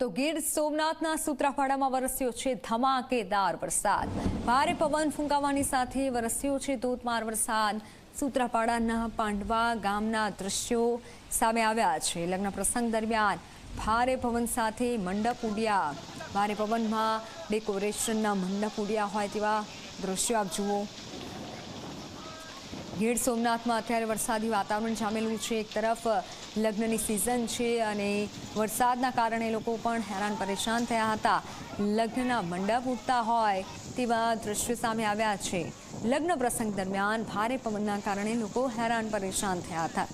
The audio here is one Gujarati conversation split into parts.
તો ગીર સોમનાથના સૂત્રાપાડામાં વરસ્યો છે ધમાકેદાર વરસાદ. ભારે પવન ફૂંકાવાની સાથે વરસ્યો છે ધોધમાર વરસાદ. સૂત્રાપાડાના પાંડવા ગામના દ્રશ્યો સામે આવ્યા છે. લગ્ન પ્રસંગ દરમિયાન ભારે પવન સાથે મંડપ ઉડ્યા. ભારે પવનમાં ડેકોરેશનના મંડપ ઉડ્યા હોય તેવા દ્રશ્યો આપ જુઓ. ગીર સોમનાથમાં અત્યારે વરસાદી વાતાવરણ જામેલું છે. એક તરફ લગ્નની સિઝન છે અને વરસાદના કારણે લોકો પણ હેરાન પરેશાન થયા હતા. લગ્નના મંડપ ઉઠતા હોય તેવા દ્રશ્યો સામે આવ્યા છે. લગ્ન પ્રસંગ દરમિયાન ભારે પવનના કારણે લોકો હેરાન પરેશાન થયા હતા,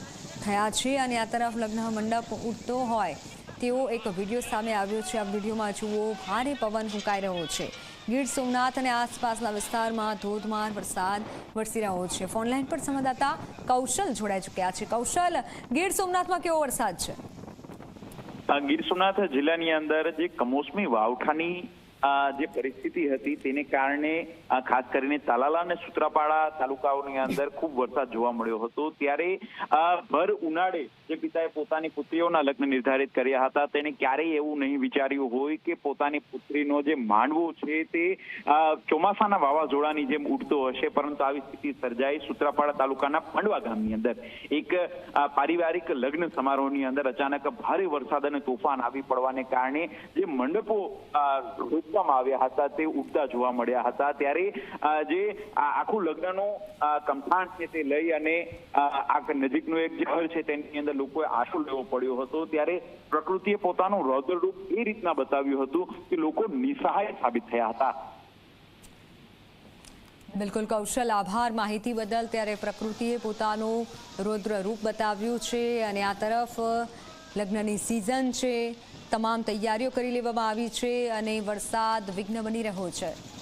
થયા છે અને આ તરફ લગ્ન મંડપ ઉઠતો હોય તેવો એક વીડિયો સામે આવ્યો છે. આ વિડીયોમાં જુઓ, ભારે પવન ફૂંકાઈ રહ્યો છે. ગીર સોમનાથ અને આસપાસના વિસ્તારમાં ધોધમાર વરસાદ વરસી રહ્યો છે. ફોનલાઈન પર સંવાદદાતા કૌશલ જોડાઈ ચૂક્યા છે. કૌશલ, ગીર સોમનાથમાં કેવો વરસાદ છે? ગીર સોમનાથ જિલ્લાની અંદર જે કમોસમી વાવઠાની જે પરિસ્થિતિ હતી તેને કારણે ખાસ કરીને તાલાલા અને સુત્રાપાડા તાલુકાઓની અંદર ખૂબ વરસાદ જોવા મળ્યો હતો. ત્યારે ભર ઉનાળે જે પિતાએ પોતાની પુત્રીઓના લગ્ન નિર્ધારિત કર્યા હતા તેને ક્યારેય એવું નહીં વિચાર્યું હોય કે પોતાની પુત્રીનો જે માંડવો છે તે ચોમાસાના વાવાઝોડાની જેમ ઉડતો હશે. પરંતુ આવી સ્થિતિ સર્જાઈ સુત્રાપાડા તાલુકાના પાંડવા ગામની અંદર. એક પારિવારિક લગ્ન સમારોહની અંદર અચાનક ભારે વરસાદ અને તોફાન આવી પડવાને કારણે જે મંડપો અ, આવ્યા હતા તે ઉડતા જોવા મળ્યા હતા. ત્યારે જે આખું લગ્નનું કમઠાણ છે તે લઈ અને આ નજીકનું એક જે છે તેની અંદર લોકોએ આશરો લેવો પડ્યો હતો. ત્યારે પ્રકૃતિએ પોતાનું રૌદ્રરૂપ એ રીતના બતાવ્યું હતું કે લોકો નિસહાય સાબિત થયા હતા. બિલકુલ કૌશલ આભાર માહિતી બદલ. ત્યારે પ્રકૃતિએ પોતાનું રૌદ્ર રૂપ બતાવ્યું છે અને આ તરફ લગ્નની સિઝન છે. તમામ તૈયારીઓ કરી લેવામાં આવી છે અને વરસાદ વિઘ્ન બની રહ્યો છે.